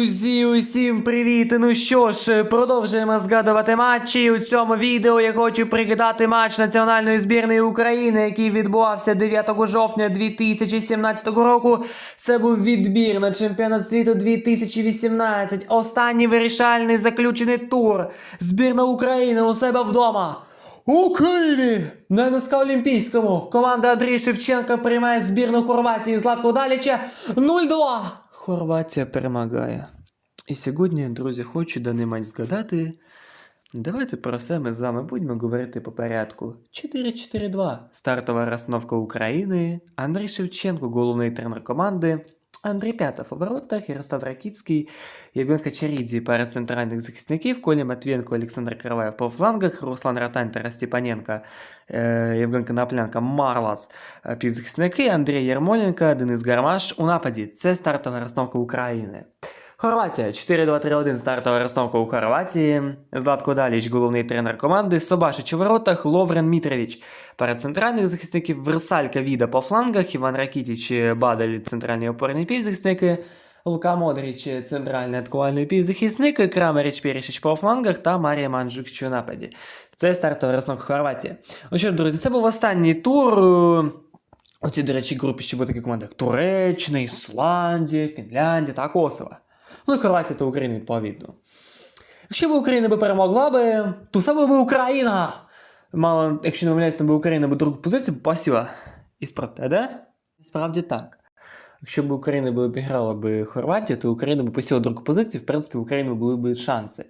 Друзі, усім привіт! Ну що ж, продовжуємо згадувати матчі. У цьому відео я хочу пригадати матч національної збірної України, який відбувався 9 жовтня 2017 року. Це був відбір на чемпіонат світу 2018. Останній вирішальний заключений тур. Збірна України у себе вдома. У Києві на НСК Олімпійському команда Андрій Шевченка приймає збірну Хорватії Златко Даліча 0-2. Хорватія перемагає. І сьогодні, друзі, хочу даний матч згадати. Давайте про все ми з вами будемо говорити по порядку. 4-4-2. Стартова розстановка України. Андрій Шевченко, головний тренер команди. Андрій П'ятов у воротах, Ярослав Ракіцький, Євген Хачарідзі пара центральних захисників, Коля Матвієнко, Олександр Криваєв по флангах, Руслан Ратань, Тарас Степаненко, е, Євген Коноплянка, Марлас, е, півзахисники, Андрій Ярмоленко, Денис Гармаш у нападі. Це стартова розстановка України. Хорватія 4-2-3-1 стартова розстановка у Хорватії. Златко Даліч, головний тренер команди. Собашич у воротах, Ловрен Мітрович перед центральних захисників, Версалька Віда по флангах, Іван Ракітіч, Бадель, центральні опорні півзахисники. Лука Модріч, центральний атакувальний півзахисник, Крамеріч Перішич по флангах та Марія Манджукіч у нападі. Це стартова розстановка Хорватії. Ну що ж, друзі, це був останній тур. Оці, до речі, групі ще були такі команди, як Туреччина, Ісландія, Фінляндія та Косово. Ну і Хорватія та Україна відповідно. Якщо б Україна би перемогла би, то саме би Україна. Мало, якщо не помиляюсь, там би Україна би другу позицію посіла. І справді? Справді так. Якщо б Україна би обіграла би Хорватію, то Україна б посіла другу позицію, в принципі, в України були б шанси.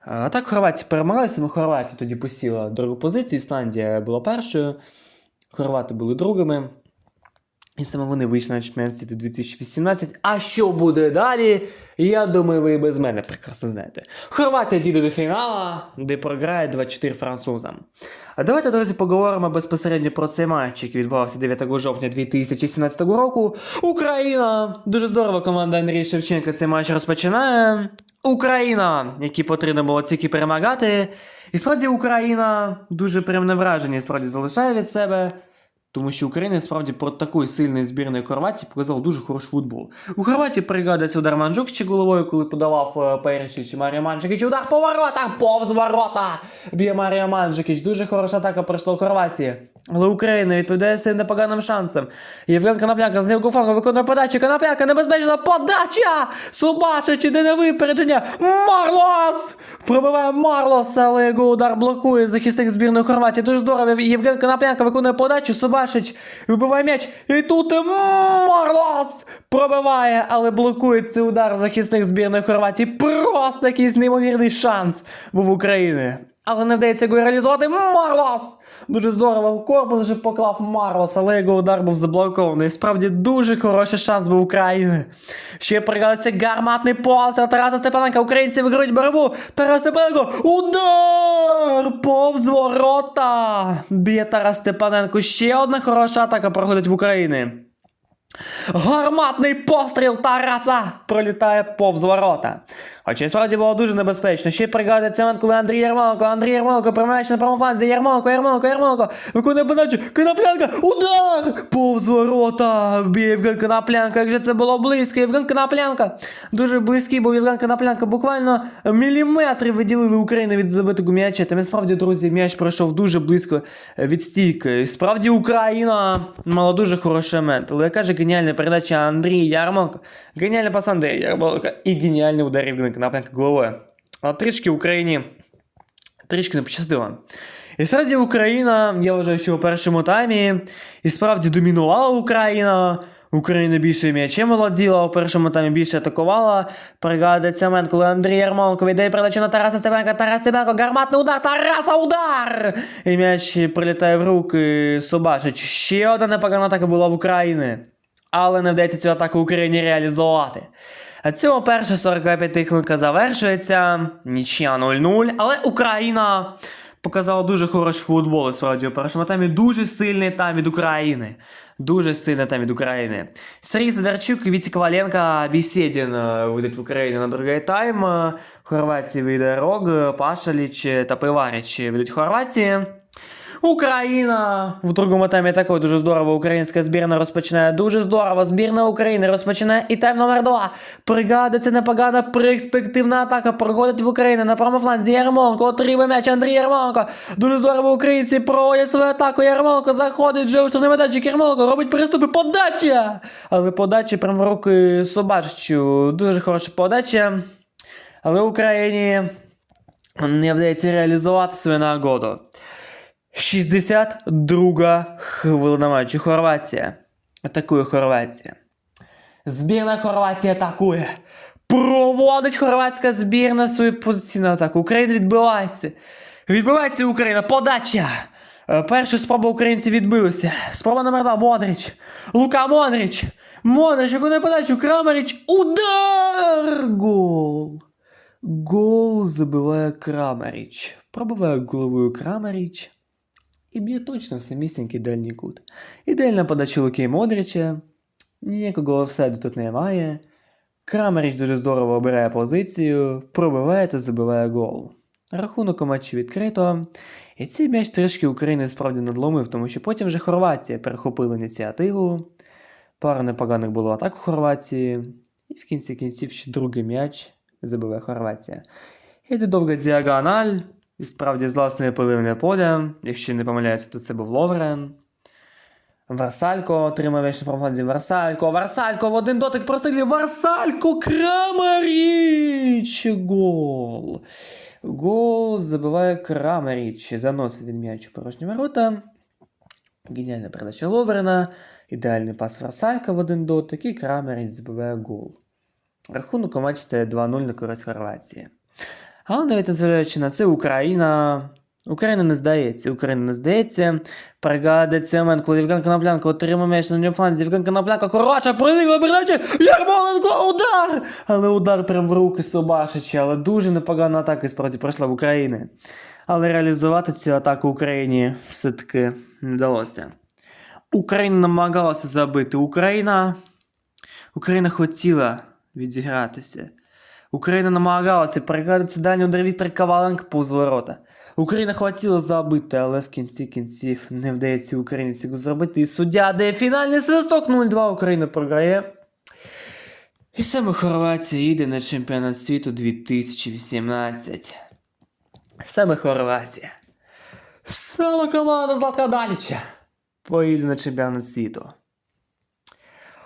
А так Хорватія перемогла, саме Хорватія тоді посіла другу позицію, Ісландія була першою, Хорвати були другими. І саме вони вийшли на чемпіонат світу 2018. А що буде далі? Я думаю, ви без мене прекрасно знаєте. Хорватія дійде до фіналу, де програє 2-4 французам. А давайте, друзі, поговоримо безпосередньо про цей матч, який відбувався 9 жовтня 2017 року. Україна! Дуже здорово команда Андрія Шевченка цей матч розпочинає. Україна, які потрібно було тільки перемагати. І справді Україна дуже приємне враження справді залишає від себе. Тому що Україна справді проти такої сильної збірної Хорватії показала дуже хороший футбол. У Хорватії пригадується удар чи головою, коли подавав е, чи Марія Манджукич. Удар по воротах, повз ворота! Б'є Марія Манджукич. Дуже хороша атака пройшла у Хорватії. Але Україна відповідає своїм непоганим шансом. Євген Коноплянка з лівого флангу виконує подачу. Коноплянка, небезпечна подача! Субашич, іде на випередження. Марлос! Пробиває Марлос, але його удар блокує захисник збірної Хорватії. Дуже здорово. Євген Коноплянка виконує подачу. Субашич вибиває м'яч. І тут Марлос пробиває, але блокує цей удар захисник збірної Хорватії. Просто якийсь неймовірний шанс був України. Але не вдається його реалізувати. Марлос! Дуже здорово корпус вже поклав Марлос, але його удар був заблокований. Справді дуже хороший шанс був України. Ще пригадується гарматний постріл Тараса Степаненка. Українці виграють боротьбу. Тарас Степаненко. Удар! Повз ворота! Б'є Тарас Степаненко. Ще одна хороша атака проходить в Україні. Гарматний постріл Тараса пролітає повз ворота. Хоча і справді було дуже небезпечно. Ще пригадується момент, коли Андрій Ярмоленко, Андрій Ярмоленко приймаючи на правому фланзі, Ярмоленко, Ярмоленко, Ярмоленко, виконує подачу, Коноплянка, удар! Повз ворота, б'є Євген Коноплянка, як же це було близько, Євген Коноплянка, дуже близький був Євген Коноплянка, буквально міліметри виділили Україну від забитого м'яча, та справді, друзі, м'яч пройшов дуже близько від стійки. І Справді Україна мала дуже хороший момент, але яка же геніальна передача Андрія Ярмоленко, геніальна пас Андрія Ярмоленко і геніальний удар Євгена Коноплянка головою. А трішки Україні трішки не пощастило. І справді Україна, я вважаю, що у першому таймі і справді домінувала Україна. Україна більше м'ячем володіла, у першому таймі більше атакувала. Пригадується момент, коли Андрій Ярмоленко віддає передачу на Тараса Степенка. Тарас Степенко, гарматний удар, Тараса удар! І м'яч прилітає в руки Собашич. Ще одна непогана атака була в Україні. Але не вдається цю атаку Україні реалізувати. Цього перша 45 хвилинка завершується. Нічия 0-0, але Україна показала дуже хороший футбол. Справді у першому таймі дуже сильний тайм від України. Дуже сильний тайм від України. Сергій Сидорчук, Віті Коваленко, Бесєдін е, вийдуть в Україні на другий тайм. В Хорватії вийде Рог, Пашаліч та Пиваріч вийдуть в Хорватії. Україна в другому таймі також дуже здорово. Українська збірна розпочинає дуже здорово. Збірна України розпочинає і тайм номер 2. Бригада це непогана перспективна атака. Проходить в Україну на правому фланзі. Ярмонко отримує м'яч. Андрій Ярмонко. Дуже здорово українці проводять свою атаку. Ярмонко заходить вже у штурмний майданчик. Ярмонко робить переступи. Подача! Але подача прямо в руки Собаччу. Дуже хороша подача. Але Україні не вдається реалізувати свою нагоду. 62 хвилина матчу. Хорватія. Атакує Хорватія. Збірна Хорватії атакує. Проводить хорватська збірна свою позиційну атаку. Україна відбивається. Відбивається Україна. Подача. Е, Перша спроба українців відбилася. Спроба номер два. Модрич. Лука Модрич. Модрич, виконує подачу. Крамарич. Удар! Гол. Гол забиває Крамарич. Пробиває головою Крамарич. І б'є точно в самісінький дальній кут. Ідеальна подача Луки Модрича. Ніякого офсайду тут немає. Крамаріч дуже здорово обирає позицію, пробиває та забиває гол. Рахунок у матчі відкрито. І цей м'яч трішки України справді надломив, тому що потім вже Хорватія перехопила ініціативу. Пара непоганих було атак у Хорватії. І в кінці кінців ще другий м'яч забиває Хорватія. Іде довга діагональ. І справді з власної поливне поля. Якщо не помиляюся, то це був Ловрен. Варсалько отримав м'яч на правофланзі. Варсалько, Варсалько в один дотик прострілює. Варсалько, Крамаріч! Гол. Гол забиває Крамаріч. Заносить він м'яч у порожні ворота. Геніальна передача Ловрена. Ідеальний пас Варсалька в один дотик. І Крамаріч забиває гол. Рахунок у матчі стає 2-0 на користь Хорватії. Але навіть незважаючи на це, Україна. Україна не здається, Україна не здається. Пригадує цей момент, коли Євген Коноплянко отримав м'яч на лівому фланзі. Євген Коноплянко, коротша, проникла передача, Ярмоленко, удар! Але удар прям в руки Собашича, але дуже непогана атака справді пройшла в Україні. Але реалізувати цю атаку Україні все-таки не вдалося. Україна намагалася забити. Україна. Україна хотіла відігратися. Україна намагалася перегадати дальній удар Віктор Коваленко повз ворота. Україна хотіла забити, але в кінці кінців не вдається Україні цього зробити. І суддя дає фінальний свисток 0-2 Україна програє. І саме Хорватія їде на чемпіонат світу 2018. Саме Хорватія. Саме команда Златка Даліча поїде на чемпіонат світу.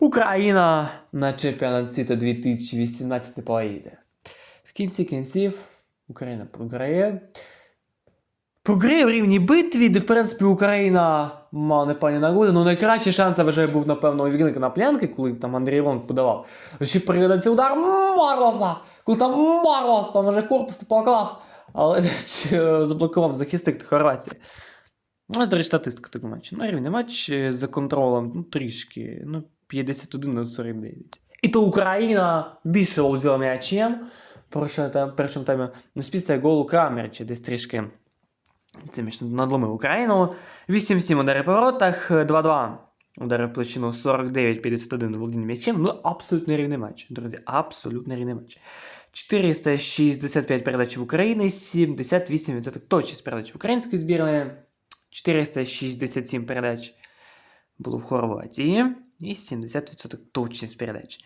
Україна на чемпіонат світу 2018 поїде. В кінці кінців Україна програє. Програє в рівні битві, де, в принципі, Україна мала непевні нагоди, ну найкращий шанс вважаю був, напевно, у Євгена Коноплянки, коли там Андрій Іванов подавав. Ще пригадається удар Марлоса! Коли там Марлос, там вже корпус поклав, але заблокував захисник Хорватії. Ну, ось, до речі, статистика такого матчу. Ну, рівний матч е, за контролем, ну, трішки, ну, 51 на 49. І то Україна більше володіла м'ячем. В першому таймі ну, після голу Крамерча десь трішки це між надломив Україну. 8-7 удари по воротах, 2-2. Удари в площину 49-51 володіння м'ячем. Ну, абсолютно рівний матч, друзі. Абсолютно рівний матч. 465 передач в Україні, 78% точність передач української збірної. 467 передач було в Хорватії. І 70% точність передач.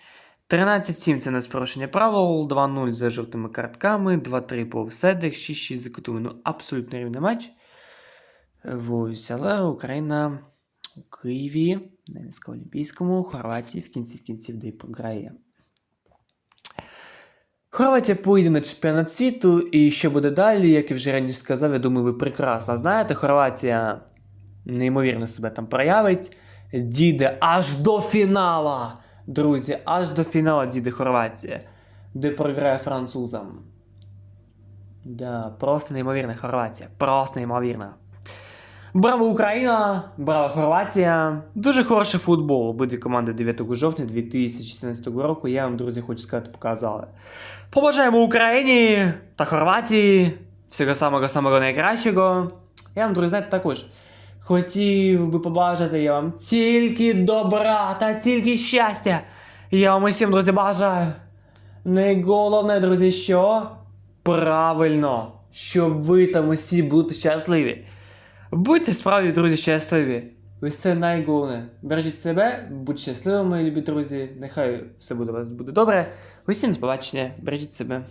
13-7 це не порушення правил, 2-0 за жовтими картками, 2-3 по офсайдах, 6-6 за кутовими. Ну, абсолютно рівний матч. Ось, але Україна у Києві, на Олімпійському, Хорватії в кінці кінців де й програє. Хорватія поїде на чемпіонат світу, і що буде далі, як я вже раніше сказав, я думаю, ви прекрасно знаєте, Хорватія неймовірно себе там проявить, дійде аж до фінала. Друзі, аж до фіналу дійде Хорватія, де програє французам. Да, просто неймовірна Хорватія. Просто неймовірна. Браво Україна! Браво Хорватія! Дуже хороший футбол. Обидві команди 9 жовтня 2017 року. Я вам, друзі, хочу сказати, показали. Побажаємо Україні та Хорватії всього самого самого найкращого. Я вам, друзі, знаєте, також хотів би побажати я вам тільки добра та тільки щастя. Я вам усім, друзі, бажаю. Найголовне, друзі, що? Правильно, щоб ви там усі були щасливі. Будьте справді, друзі, щасливі. Ось це найголовне. Бережіть себе, будьте щасливими, любі друзі. Нехай все буде у вас буде добре. Усім до побачення, бережіть себе.